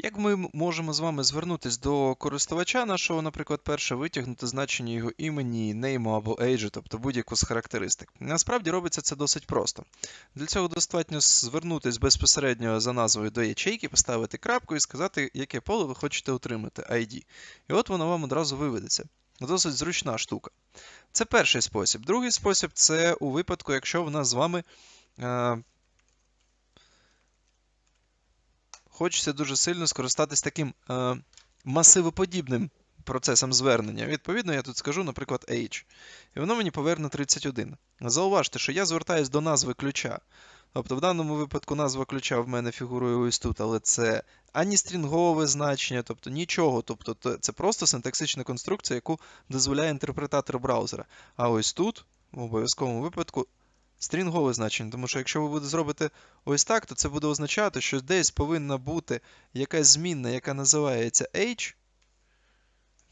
Як ми можемо з вами звернутися до користувача нашого, наприклад, перше, витягнути значення його імені, нейму або ейджу, тобто будь-яку з характеристик? Насправді робиться це досить просто. Для цього достатньо звернутися безпосередньо за назвою до ячейки, поставити крапку і сказати, яке поле ви хочете отримати ID. І от воно вам одразу виведеться. Досить зручна штука. Це перший спосіб. Другий спосіб це у випадку, якщо в нас з вами. Е, Хочеться дуже сильно скористатись таким е, масивоподібним процесом звернення. Відповідно, я тут скажу, наприклад, age. І воно мені поверне 31. Зауважте, що я звертаюсь до назви ключа. Тобто, в даному випадку назва ключа в мене фігурує ось тут, але це ані стрінгове значення, тобто нічого. Тобто, це просто синтаксична конструкція, яку дозволяє інтерпретатор браузера. А ось тут, в обов'язковому випадку, стрінгове значення, тому що якщо ви будете зробити ось так, то це буде означати, що десь повинна бути якась змінна, яка називається H,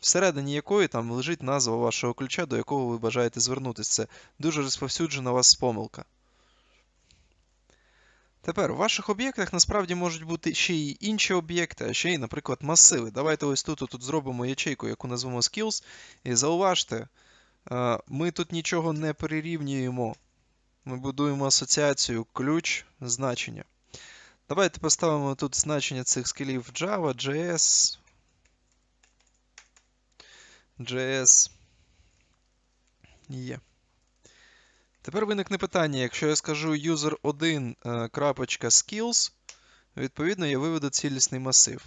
всередині якої там лежить назва вашого ключа, до якого ви бажаєте звернутися. Це дуже розповсюджена у вас помилка. Тепер у ваших об'єктах насправді можуть бути ще й інші об'єкти, а ще й, наприклад, масиви. Давайте ось тут, тут зробимо ячейку, яку назвемо Skills, і зауважте, ми тут нічого не перерівнюємо. Ми будуємо асоціацію ключ значення. Давайте поставимо тут значення цих скілів Java, JS, JS. Є. Тепер виникне питання, якщо я скажу user1.skills, відповідно, я виведу цілісний масив.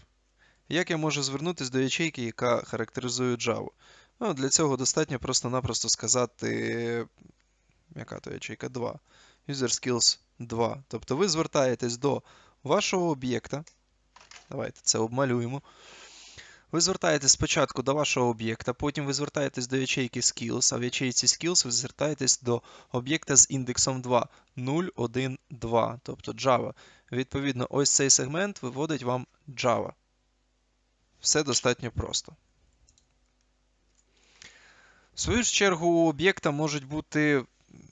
Як я можу звернутися до ячейки, яка характеризує Java? Ну, Для цього достатньо просто-напросто сказати яка то ячейка 2, UserSkills 2. Тобто ви звертаєтесь до вашого об'єкта. Давайте це обмалюємо. Ви звертаєтесь спочатку до вашого об'єкта, потім ви звертаєтесь до ячейки Skills, а в ячейці Skills ви звертаєтесь до об'єкта з індексом 2, 0, 1, 2, тобто Java. Відповідно, ось цей сегмент виводить вам Java. Все достатньо просто. В свою чергу, у об'єкта можуть бути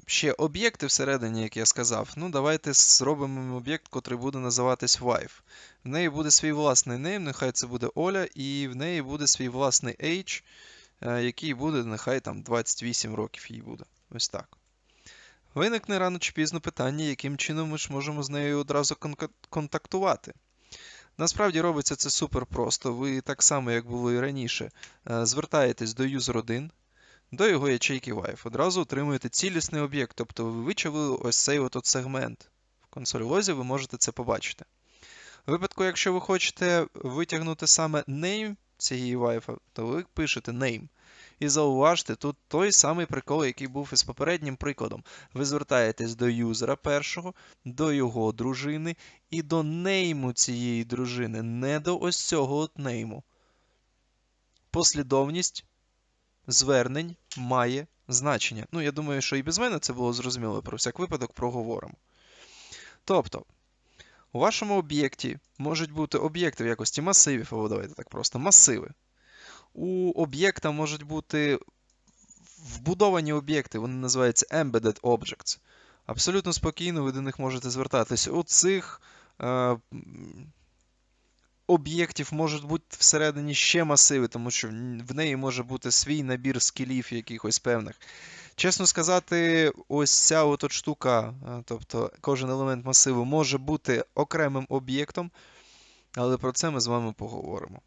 ще об'єкти всередині, як я сказав. Ну, давайте зробимо об'єкт, котрий буде називатись Wife. В неї буде свій власний нейм, нехай це буде Оля, і в неї буде свій власний age, е, який буде, нехай там 28 років їй буде. Ось так. Виникне рано чи пізно питання, яким чином ми ж можемо з нею одразу контактувати. Насправді робиться це супер просто. Ви так само, як було і раніше, е, звертаєтесь до user1, до його ячейки Wife. Одразу отримуєте цілісний об'єкт, тобто ви вичавили ось цей от, сегмент. В консолі лозі ви можете це побачити. У випадку, якщо ви хочете витягнути саме name цієї Wife, то ви пишете name. І зауважте, тут той самий прикол, який був із попереднім прикладом. Ви звертаєтесь до юзера першого, до його дружини і до нейму цієї дружини, не до ось цього от нейму. Послідовність звернень має значення. Ну, я думаю, що і без мене це було зрозуміло, про всяк випадок проговоримо. Тобто, у вашому об'єкті можуть бути об'єкти в якості масивів, або давайте так просто, масиви. У об'єкта можуть бути вбудовані об'єкти, вони називаються Embedded Objects. Абсолютно спокійно ви до них можете звертатися. У цих е, об'єктів можуть бути всередині ще масиви, тому що в неї може бути свій набір скілів якихось певних. Чесно сказати, ось ця от штука, тобто кожен елемент масиву може бути окремим об'єктом, але про це ми з вами поговоримо.